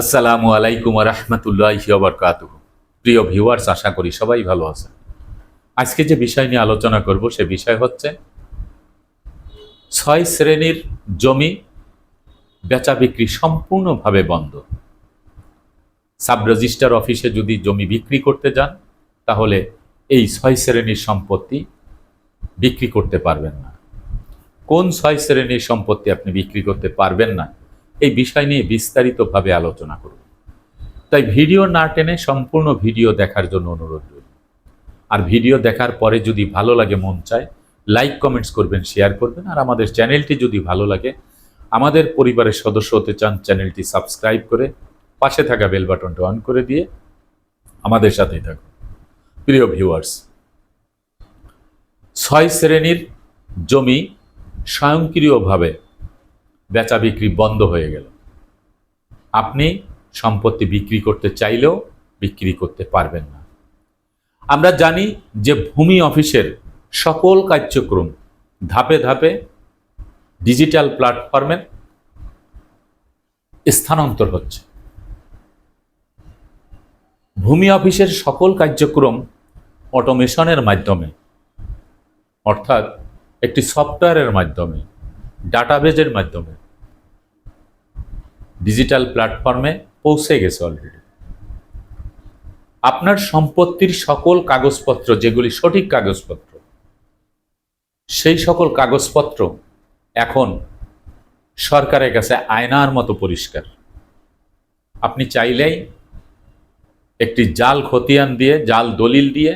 আসসালামু আলাইকুম রহমতুল্লাহ বরকাত প্রিয় ভিউয়ার্স আশা করি সবাই ভালো আছে আজকে যে বিষয় নিয়ে আলোচনা করব, সে বিষয় হচ্ছে ছয় শ্রেণির জমি বেচা বিক্রি সম্পূর্ণভাবে বন্ধ। সাব রেজিস্টার অফিসে যদি জমি বিক্রি করতে যান, তাহলে এই ছয় শ্রেণির সম্পত্তি বিক্রি করতে পারবেন না। কোন ছয় শ্রেণির সম্পত্তি আপনি বিক্রি করতে পারবেন না এই বিষয় নিয়ে বিস্তারিতভাবে আলোচনা করব তাই ভিডিও না টেনে সম্পূর্ণ ভিডিও দেখার জন্য অনুরোধ রইল। আর ভিডিও দেখার পরে যদি ভালো লাগে, মন চায়, লাইক, কমেন্টস করবেন, শেয়ার করবেন। আর আমাদের চ্যানেলটি যদি ভালো লাগে, আমাদের পরিবারের সদস্য হতে চান, চ্যানেলটি সাবস্ক্রাইব করে পাশে থাকা বেল বাটনটা অন করে দিয়ে আমাদের সাথেই থাকুন। প্রিয় ভিউয়ার্স, ছয় শ্রেণির জমি স্বয়ংক্রিয়ভাবে বেচা বিক্রি বন্ধ হয়ে গেল। আপনি সম্পত্তি বিক্রি করতে চাইলেও বিক্রি করতে পারবেন না। আমরা জানি যে ভূমি অফিসের সকল কার্যক্রম ধাপে ধাপে ডিজিটাল প্ল্যাটফর্মে স্থানান্তর হচ্ছে। ভূমি অফিসের সকল কার্যক্রম অটোমেশনের মাধ্যমে, অর্থাৎ একটি সফটওয়্যারের মাধ্যমে, ডাটাবেজের মাধ্যমে ডিজিটাল প্ল্যাটফর্মে পৌঁছে গেছে অলরেডি আপনার সম্পত্তির সকল কাগজপত্র, যেগুলি সঠিক কাগজপত্র, সেই সকল কাগজপত্র এখন সরকারের কাছে আয়নার মতো পরিষ্কার। আপনি চাইলেই একটি জাল খতিয়ান দিয়ে, জাল দলিল দিয়ে,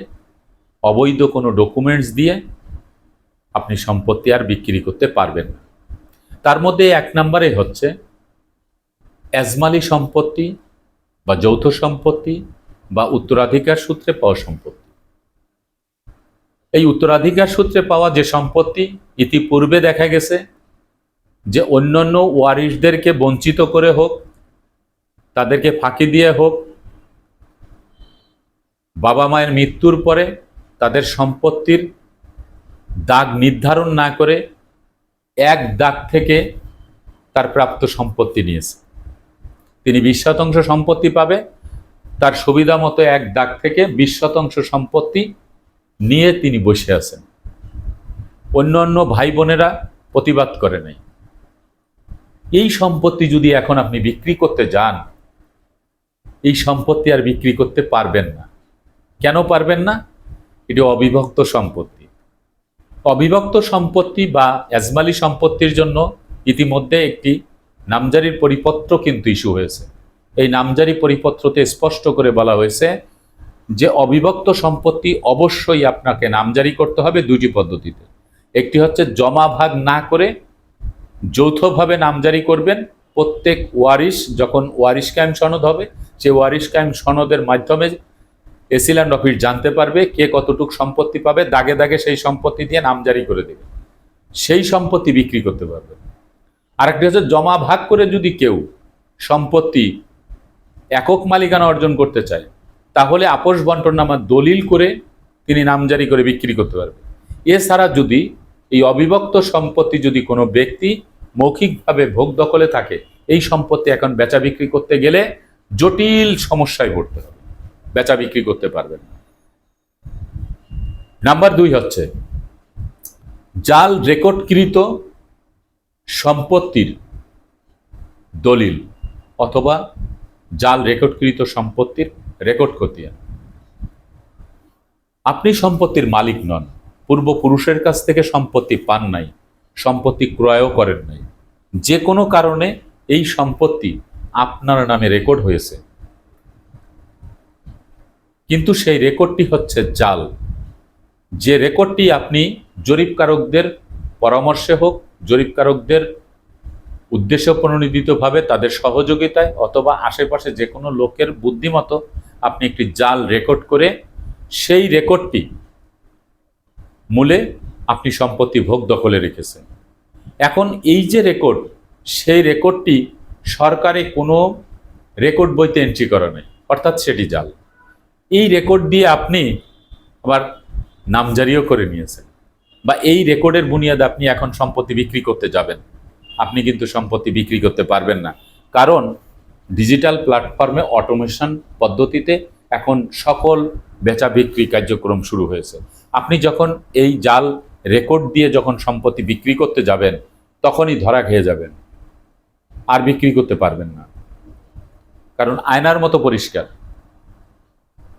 অবৈধ কোনো ডকুমেন্টস দিয়ে আপনি সম্পত্তি আর বিক্রি করতে পারবেন না। তার মধ্যে এক নম্বরে হচ্ছে এজমালি সম্পত্তি বা যৌথ সম্পত্তি বা উত্তরাধিকার সূত্রে পাওয়া সম্পত্তি। এই উত্তরাধিকার সূত্রে পাওয়া যে সম্পত্তি ইতিপূর্বে দেখা গেছে যে অন্যান্য ওয়ারিশদেরকে বঞ্চিত করে হোক, তাদেরকে ফাঁকি দিয়ে হোক, বাবা মায়ের মৃত্যুর পরে তাদের সম্পত্তির দাগ নির্ধারণ না করে এক দাগ থেকে তার প্রাপ্ত সম্পত্তি নিয়েছে। তিনি বিশ শতাংশ সম্পত্তি পাবে। তার সুবিধা মতো এক দাগ থেকে বিশ শতাংশ সম্পত্তি নিয়ে তিনি বসে আছেন। অন্য অন্য ভাই বোনেরা প্রতিবাদ করে নাই। এই সম্পত্তি যদি এখন আপনি বিক্রি করতে যান, এই সম্পত্তি আর বিক্রি করতে পারবেন না। কেন পারবেন না? এটি অবিভক্ত সম্পত্তি। অবিভক্ত সম্পত্তি বা এজমালি সম্পত্তির জন্য ইতিমধ্যে একটি নামজারির পরিপত্র কিন্তু ইস্যু হয়েছে। এই নামজারি পরিপত্রতে স্পষ্ট করে বলা হয়েছে যে অবিভক্ত সম্পত্তি অবশ্যই আপনাকে নামজারি করতে হবে দুটি পদ্ধতিতে। একটি হচ্ছে জমা ভাগ না করে যৌথভাবে নামজারি করবেন। প্রত্যেক ওয়ারিশ যখন ওয়ারিশ কায়েম সনদ হবে, সে ওয়ারিশ কায়েম সনদের মাধ্যমে এসিল্যান্ড অফিস জানতে পারবে কে কতটুক সম্পত্তি পাবে, দাগে দাগে সেই সম্পত্তি দিয়ে নামজারি করে দেবে। সেই সম্পত্তি বিক্রি করতে পারবে। আরেকটি হচ্ছে জমা ভাগ করে যদি কেউ সম্পত্তি একক মালিকানা অর্জন করতে চায়, তাহলে আপোষ বন্টনামার দলিল করে তিনি নামজারি করে বিক্রি করতে পারবে। এছাড়া যদি এই অবিভক্ত সম্পত্তি যদি কোনো ব্যক্তি মৌখিকভাবে ভোগ দখলে থাকে, এই সম্পত্তি এখন বেচা বিক্রি করতে গেলে জটিল সমস্যায় পড়তে হবে। বেচা বিক্রি করতে পারবেন না। নাম্বার দুই হচ্ছে, জাল রেকর্ডকৃত সম্পত্তির দলিল অথবা জাল রেকর্ডকৃত সম্পত্তির রেকর্ড খতিয়ান। আপনি সম্পত্তির মালিক নন, পূর্বপুরুষের কাছ থেকে সম্পত্তি পান নাই, সম্পত্তি ক্রয়ও করেন নাই। যে কোনো কারণে এই সম্পত্তি আপনার নামে রেকর্ড হয়েছে। কিন্তু সেই রেকর্ডটি হচ্ছে জাল। যে রেকর্ডটি আপনি জরিপকারকদের পরামর্শে হোক জরিপকারকদের উদ্দেশ্য প্রণোদিতভাবে তাদের সহযোগিতায় অথবা আশেপাশে যে কোনো লোকের বুদ্ধিমতো আপনি একটি জাল রেকর্ড করে সেই রেকর্ডটি মূলে আপনি সম্পত্তি ভোগ দখলে রেখেছেন। এখন এই যে রেকর্ড, সেই রেকর্ডটি সরকারে কোনো রেকর্ড বইতে এন্ট্রি করা নেই, অর্থাৎ সেটি জাল। এই রেকর্ড দিয়ে আপনি আবার নামজারিও করে নিয়েছেন। বা এই রেকর্ডের বুনিয়াদে আপনি এখন সম্পত্তি বিক্রি করতে যাবেন। আপনি কিন্তু সম্পত্তি বিক্রি করতে পারবেন না। কারণ ডিজিটাল প্ল্যাটফর্মে অটোমেশন পদ্ধতিতে এখন সকল বেচা বিক্রি কার্যক্রম শুরু হয়েছে। আপনি যখন এই জাল রেকর্ড দিয়ে যখন সম্পত্তি বিক্রি করতে যাবেন, তখনই ধরা খেয়ে যাবেন। আর বিক্রি করতে পারবেন না। কারণ আয়নার মতো পরিষ্কার।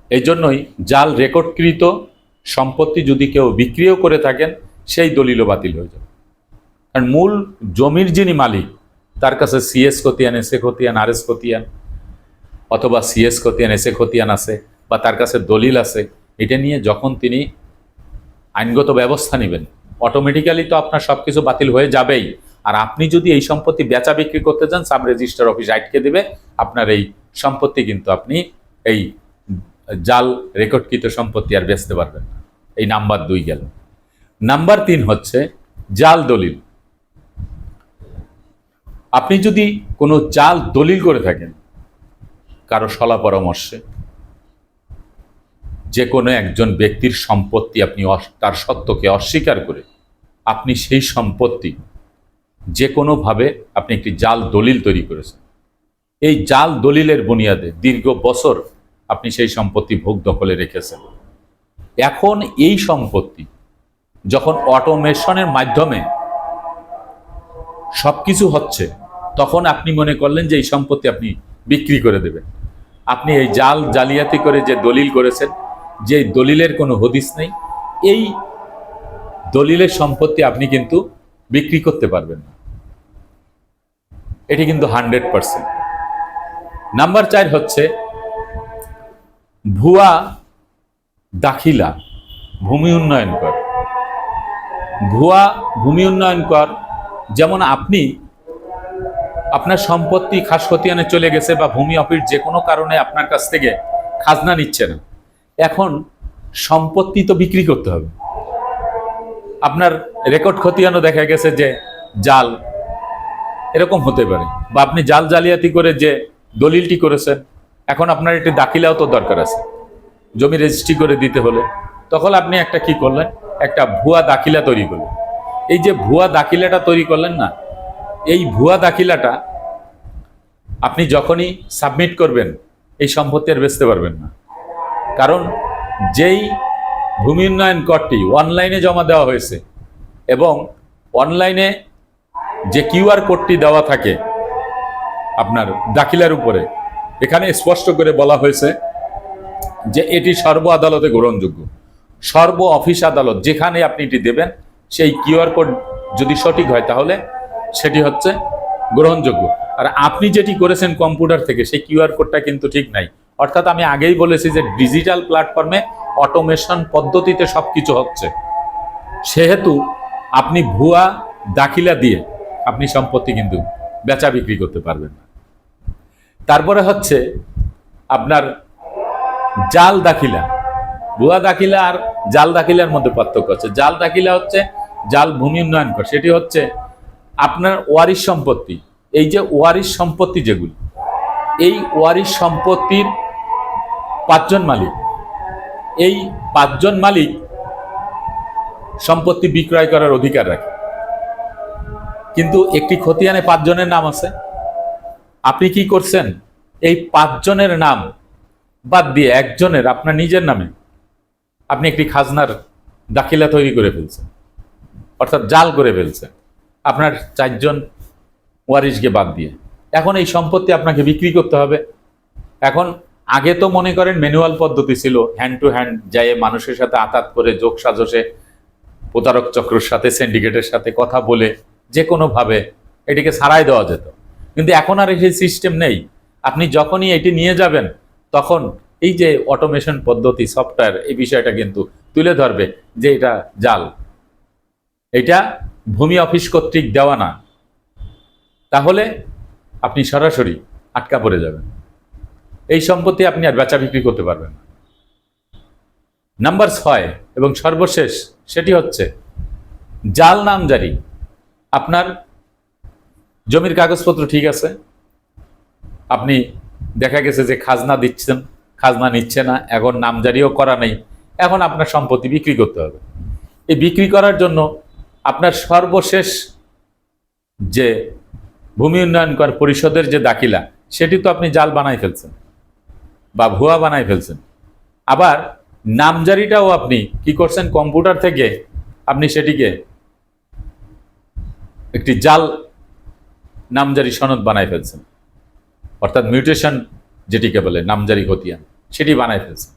এই জন্যই জাল রেকর্ডকৃত সম্পত্তি যদি কেউ বিক্রিও করে থাকেন, সেই দলিলও বাতিল হয়ে যাবে। কারণ মূল জমির যিনি মালিক, তার কাছে সিএস খতিয়ান এসএ খতিয়ান আর এস খতিয়ান, অথবা সিএস খতিয়ান এসএ খতিয়ান আছে, বা তার কাছে দলিল আছে, এটা নিয়ে যখন তিনি আইনগত ব্যবস্থা নেবেন অটোমেটিক্যালি তো আপনার সব কিছু বাতিল হয়ে যাবেই। আর আপনি যদি এই সম্পত্তি বেচা বিক্রি করতে যান, সাব রেজিস্টার অফিস আটকে দেবে, আপনার এই সম্পত্তি কিন্তু আপনি এই জাল রেকর্ডকৃত সম্পত্তি আর বেচতে পারবেন না। এই নাম্বার দুই গেল। নাম্বার তিন হচ্ছে জাল দলিল। আপনি যদি কোনো জাল দলিল করে থাকেন, কারও সলা পরামর্শে, যে কোনো একজন ব্যক্তির সম্পত্তি আপনি তার সত্যকে অস্বীকার করে, আপনি সেই সম্পত্তি যে কোনোভাবে আপনি একটি জাল দলিল তৈরি করেছেন। এই জাল দলিলের বুনিয়াদে দীর্ঘ বছর আপনি সেই সম্পত্তি ভোগ দখলে রেখেছেন। এখন এই সম্পত্তি যখন অটোমেশনের মাধ্যমে সবকিছু হচ্ছে, তখন আপনি মনে করলেন যে এই সম্পত্তি আপনি বিক্রি করে দেবেন। আপনি এই জাল জালিয়াতি করে যে দলিল করেছেন, যে দলিলের কোনো হদিস নেই, এই দলিলের সম্পত্তি আপনি কিন্তু বিক্রি করতে পারবেন না। এটি কিন্তু হান্ড্রেড পার্সেন্ট। নাম্বার চার হচ্ছে ভুয়া দাখিলা, ভূমি উন্নয়ন কর। ভুয়া, ভূমি উন্নয়ন কর, যেমন আপনি আপনার সম্পত্তি খাস খতিয়ানে চলে গেছে বা ভূমি অফিস যে কোনো কারণে আপনার কাছ থেকে খাজনা নিচ্ছে না। এখন সম্পত্তি তো বিক্রি করতে হবে। আপনার রেকর্ড খতিয়ানো দেখা গেছে যে জাল, এরকম হতে পারে। বা আপনি জাল জালিয়াতি করে যে দলিলটি করেছেন এখন আপনার একটি দাখিলাও তো দরকার আছে। জমি রেজিস্ট্রি করে দিতে হলে। তখন আপনি একটা কি করলেন? একটা ভুয়া দাখিলা তৈরি করলেন। এই যে ভুয়া দাখিলাটা তৈরি করলেন না, এই ভুয়া দাখিলাটা আপনি যখনই সাবমিট করবেন, এই সম্পত্তি আর বেচতে পারবেন না। কারণ যেই ভূমি উন্নয়ন করটি অনলাইনে জমা দেওয়া হয়েছে এবং অনলাইনে যে কিউআর কোডটি দেওয়া থাকে আপনার দাখিলার উপরে এখানে স্পষ্ট করে বলা হয়েছে যে এটি সর্ব আদালতে গ্রহণযোগ্য। সর্ব অফিস আদালত যেখানে আপনি এটি দেবেন, সেই কিউআর কোড যদি সঠিক হয় তাহলে সেটি হচ্ছে গ্রহণযোগ্য। আর আপনি যেটি করেছেন কম্পিউটার থেকে, সেই কিউআর কোডটা কিন্তু ঠিক নাই। অর্থাৎ আমি আগেই বলেছি যে ডিজিটাল প্ল্যাটফর্মে অটোমেশন পদ্ধতিতে সব কিছু হচ্ছে। সেহেতু আপনি ভুয়া দাখিলা দিয়ে আপনি সম্পত্তি কিন্তু বেচা বিক্রি করতে পারবেন না। তারপরে হচ্ছে আপনার জাল দাখিলা। ভুয়া দাখিলা আর জাল দাখিলার মধ্যে পার্থক্য আছে। জাল দাখিলা হচ্ছে জাল ভূমি উন্নয়ন কর। সেটি হচ্ছে আপনার ওয়ারিশ সম্পত্তি। এই যে ওয়ারিশ সম্পত্তি যেগুলি, এই ওয়ারিশ সম্পত্তির পাঁচজন মালিক, এই পাঁচজন মালিক সম্পত্তি বিক্রয় করার অধিকার রাখে। কিন্তু একটি খতিয়ানে পাঁচজনের নাম আছে। আপনি কি করছেন? এই পাঁচজনের নাম বাদ দিয়ে একজনের আপনার নিজের নামে আপনি একটি খাজনার দাখিলা তৈরি করে ফেলছেন, অর্থাৎ জাল করে ফেলছেন, আপনার চারজন ওয়ারিশকে বাদ দিয়ে। এখন এই সম্পত্তি আপনাকে বিক্রি করতে হবে। এখন আগে তো মনে করেন ম্যানুয়াল পদ্ধতি ছিল হ্যান্ড টু হ্যান্ড যায় মানুষের সাথে আতাত করে, যোগ সাজসে প্রতারক চক্রের সাথে সিন্ডিকেটের সাথে কথা বলে যে কোনোভাবে এটিকে ছাড়াই দেওয়া যেত। কিন্তু এখন আর সেই সিস্টেম নেই। আপনি যখনই এটি নিয়ে যাবেন, তখন এই যে অটোমেশন পদ্ধতি সফটওয়্যার এই বিষয়টা কিন্তু তুলে ধরবে যে এটা জাল। এটা ভূমি অফিস কর্তৃক দেওয়া না। তাহলে আপনি সরাসরি আটকা পড়ে যাবেন। এই সম্পত্তি আপনি আর বেচা বিক্রি করতে পারবেন নাম্বার ছয় এবং সর্বশেষ সেটি হচ্ছে, জাল নাম নামজারি। আপনার জমির কাগজপত্র ঠিক আছে? আপনি দেখা গেছে যে খাজনা দিচ্ছেন, খাজনা নিচ্ছে না, এখন নামজারিও করা নেই। এখন আপনার সম্পত্তি বিক্রি করতে হবে। এই বিক্রি করার জন্য আপনার সর্বশেষ যে ভূমি উন্নয়ন কর পরিষদের যে দাখিলা, সেটি তো আপনি জাল বানাই ফেলছেন বা ভুয়া বানাই ফেলছেন। আবার নামজারিটাও আপনি কি করছেন? কম্পিউটার থেকে আপনি সেটিকে একটি জাল নামজারি সনদ বানাই ফেলছেন। অর্থাৎ মিউটেশন যেটিকে বলে নামজারি খতিয়ান সেটি বানাই ফেলছেন।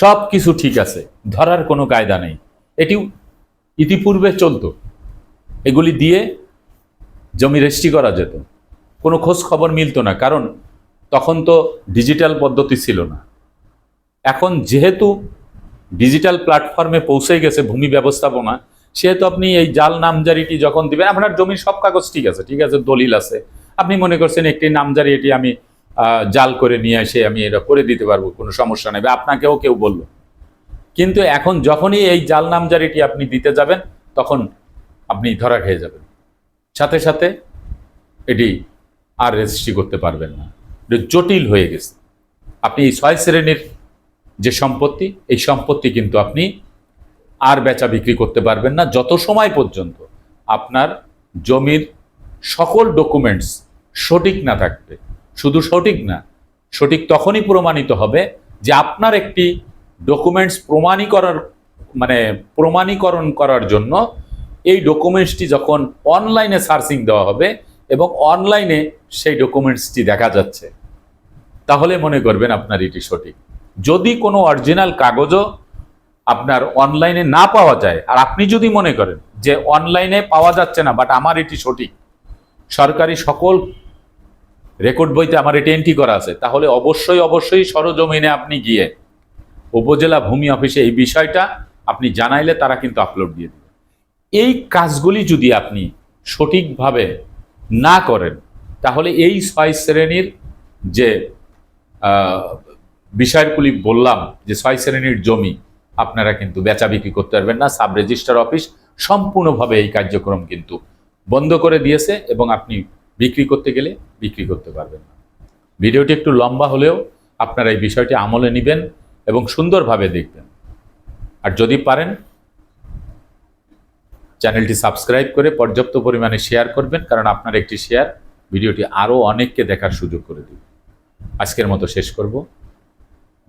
সব কিছু ঠিক আছে, ধরার কোনো কায়দা নেই। এটি ইতিপূর্বে চলতো। এগুলি দিয়ে জমি রেজিস্ট্রি করা যেত। কোনো খোঁজ খবর মিলতো না, কারণ তখন তো ডিজিটাল পদ্ধতি ছিল না। এখন যেহেতু ডিজিটাল প্ল্যাটফর্মে পৌঁছে গেছে ভূমি ব্যবস্থাপনা সেহেতু আপনি এই জাল নামজারিটি যখন দিবেন, আপনার জমির সব কাগজ ঠিক আছে ঠিক আছে, দলিল আছে। আপনি মনে করছেন একটি নামজারি এটি আমি জাল করে নিয়ে এসে আমি এটা করে দিতে পারব, কোনো সমস্যা নেই আপনাকেও কেউ বলল। কিন্তু এখন যখনই এই জাল নামজারিটি আপনি দিতে যাবেন, তখন আপনি ধরা খেয়ে যাবেন। সাথে সাথে এটি আর রেজিস্ট্রি করতে পারবেন না। জটিল হয়ে গেছে। আপনি এই ছয় শ্রেণির যে সম্পত্তি, এই সম্পত্তি কিন্তু আপনি আর বেচা বিক্রি করতে পারবেন না যত সময় পর্যন্ত আপনার জমির সকল ডকুমেন্টস সঠিক না থাকবে। শুধু সঠিক না, সঠিক তখনই প্রমাণিত হবে যে আপনার একটি ডকুমেন্টস প্রমাণী করার মানে প্রমাণীকরণ করার জন্য এই ডকুমেন্টসটি যখন অনলাইনে সার্চিং দেওয়া হবে এবং অনলাইনে সেই ডকুমেন্টসটি দেখা যাচ্ছে, তাহলে মনে করবেন আপনার এটি সঠিক। যদি কোনো অরিজিনাল কাগজও আপনার অনলাইনে না পাওয়া যায়। আর আপনি যদি মনে করেন যে অনলাইনে পাওয়া যাচ্ছে না বাট আমার এটি সঠিক, সরকারি সকল রেকর্ড বইতে আমার এটি এন্ট্রি করা আছে, তাহলে অবশ্যই অবশ্যই সরজমিনে আপনি গিয়ে উপজেলা ভূমি অফিসে এই বিষয়টা আপনি জানাইলে তারা কিন্তু আপলোড দিয়ে দেবে। এই কাজগুলি যদি আপনি সঠিকভাবে না করেন, তাহলে এই ছয় শ্রেণির যে বিষয়গুলি বললাম, যে ছয় শ্রেণির জমি আপনারা কিন্তু বেচা বিক্রি করতে পারবেন না, সাব রেজিস্টার অফিস সম্পূর্ণভাবে এই কার্যক্রম কিন্তু বন্ধ করে দিয়েছে এবং আপনি বিক্রি করতে গেলে বিক্রি করতে পারবেন না। ভিডিওটি একটু লম্বা হলেও আপনারা এই বিষয়টি আমলে নেবেন এবং সুন্দরভাবে দেখবেন। আর যদি পারেন, চ্যানেলটি সাবস্ক্রাইব করে পর্যাপ্ত পরিমাণে শেয়ার করবেন, কারণ আপনার একটি শেয়ার ভিডিওটি আরও অনেককে দেখার সুযোগ করে দেবে। আজকের মতো শেষ করব।